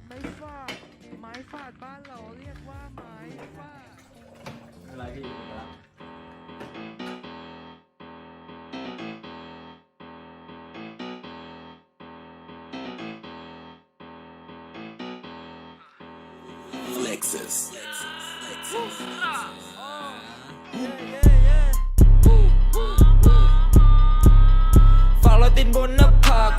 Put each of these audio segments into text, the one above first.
ดไม้ฟาดไม้ฟาดบ้านเราเรียกว่าไม้ฟาดอะไรพี่นะ Lexus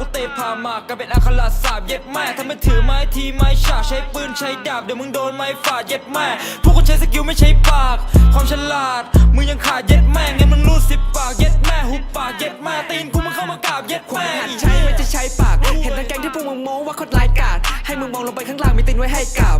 กูเตะพาหมากกันเป็นอัคราสาบเย็ดแม่ถ้าไม่ถือไม้ทีไม้ฉากใช้ปืนใช้ดาบเดี๋ยวมึงโดนไม้ฟาดเย็ดแม่พวกกูใช้สกิลไม่ใช้ปาก ความฉลาดมึงยังขาดเย็ดแม่งั้นมึงรูดสิบปากเย็ดแม่หุบปากเย็ดแม่ตีนกูมึงเข้ามากราบเย็ดแม่หัดใช้ไม่จะใช้ปาก เห็นทั้งแกงที่พวกมึงโม้ว่าโคตรร้ายกาจให้มึงมองลงไปข้างล่างมีตีนไว้ให้กราบ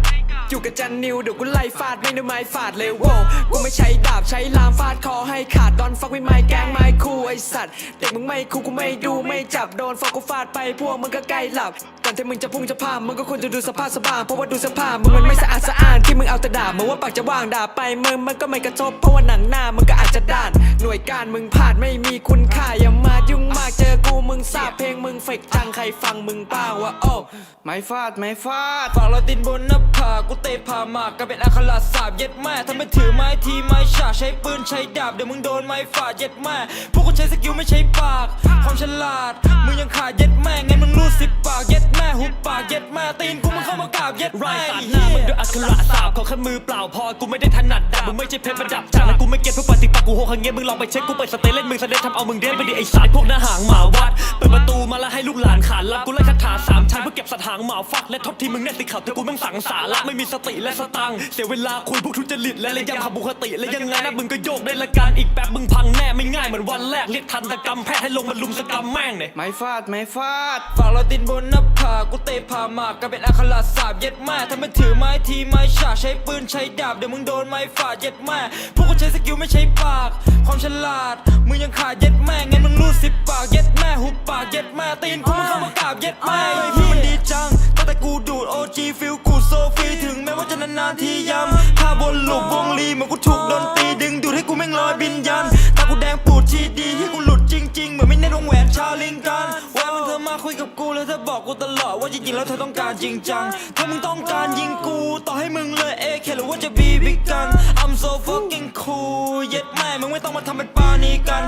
อยู่กับจันนิวเดี๋ยวกูไล่ฟาดไม่ด้ไม้ฟาดเลยโว้กูไม่ใช้ดาบใช้ลามาดคอให้ขาดดอนฟักไม่ไม้แกงไม้คู่ไอสัตว์เด็กมึงไม่คู่กูไม่ดูไม่จับโดนฟักกูฟาดไปพวกมึงก็ใกล้หลับก่อนที่มึงจะพุ่งจะพามมึงก็ควรจะดูสภาพสบายเพราะว่าดูสภาพมึงมันไม่สะอาดสะอ้านที่มึงเอาแต่ด่ามึงว่าปากจะว่างด่าไปมึงมันก็ไม่กระทบเพราะว่าหนังหน้ามึงก็อาจจะด้าน หน่วยการมึงพลาดไม่มีคุณค่าอย่ามายุ่งมากเจอกูมึงทราบเพลงมึงเฟกจังใครฟังมึงป้าวะโอ้ไม่ฟาดไม่ฟาดฝากเราตินบนหน้าผากูเตะพามากกันเป็นอัคราสาบเย็ดแม่ถ้าไม่ถือไม้ทีไม้ฉาใช้ปืนใช้ดาบเดี๋ยวมึงโดนไม้ฟาดเย็ดแม่พวกกูใช้สกิลไม่ใช้ปาก ความฉลาด มึงยังขาดเย็ดแม่งั้นมึงรูดสิบปากเย็ด ปากเย็ดแม่ตีนกูมึงเข้ามากราบเย็ดไรแม่สาดหเหี้น้ายมึงด้วยอักขระสาบขอแค่มือเปล่าพอกูไม่ได้ถนัดดาบมึงไม่ใช่เพชรประดับฉากและกูไม่เก็ตพวกปฏิปักษ์กูโหคังเงี้ยมึงลองไปเช็คกูเปิดสเตย์เล่นมึงสเตย์ทำเอามึงเด้นไปดิไอ้สายพวกหน้าหางหมาวัดเปิดประตูมาแล้วให้ลูกหลานขานรับกูไล่คาถาสามชั้นเพื่อเก็บสัตว์หางหมาฟักและทบทีมึงเนี่ยสิขับแต่กูแม่งสังสาระไม่มีสติและสตังค์เสียเวลาคุยพวกทุจริตและระยำขับบุคติและยังไงนะมึงก็โยกได้ละกันอีกแป๊บมึงพังแน่ไม่ง่ายเหมือนวันแรกเรียกทันตกรรมแพทย์ให้ลงมาลุมสกรรมแม่งเนี่ยไม่ฟาดไม่ฟาดฝากเราตินบนหน้าผากกูเตะพาหมากกันเป็นอัคราสาบเย็ดแม่ถ้าไม่ถือไม้ทีไม้ฉากใช้ปืนใช้ดาบเดี๋ยวมึงโดนไม้ฟาดเย็ดแม่พวกกูใช้สกิลไม่ใช้ปาก ความฉลาดมึงยังขาดเย็ดแม่งั้นมึงรูดสิบปากเย็ดแม่หุบปากเย็ดแม่ตีนกูมึงเข้ามากราบเย็ดแม่พี่มันดีจังตั้งแต่กูดูดโอจีฟิลกูโซฟีถึงแม้ว่าจะนานๆทีย้ำภาบนหลูกวงลีเหมือนกูถูกดนตรีดึงดูดให้กูแม่งลอยบินยันตากูแดงปูดชี กูแล้วเธอบอกกูตลอดว่าจริงๆแล้วเธอต้องการจริงจัง ถ้ามึงต้องการยิงกูต่อให้มึงเลยเอเคหรือว่าจะบีบิกัน I'm so fucking cool เย็ดแม่มึงไม่ต้องมาทำเป็นปานีกัน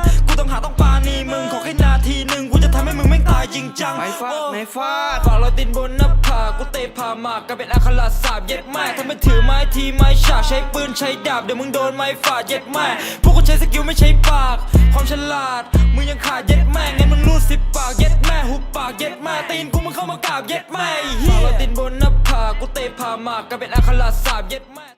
จริงจังไม่ฟาดโอ้ไม่ฟาดฝากเราตินบนหน้าผากกูเตะพาหมากกันเป็นอัคราสาบเย็ดแม่ถ้าไม่ถือไม้ทีไม้ฉากใช้ปืนใช้ดาบเดี๋ยวมึงโดนไม้ฟาดเย็ดแม่พวกกูใช้สกิลไม่ใช้ปาก ความฉลาดมึงยังขาดเย็ดแม่งั้นมึงรูดสิบปากเย็ดแม่หุบปากเย็ดแม่ตีนกูมึงเข้ามากราบเย็ดแม่ไอ้เฮียฝากเราตินบนหน้าผากกูเตะพาหมากกันเป็นอัคราสาบเย็ดแม่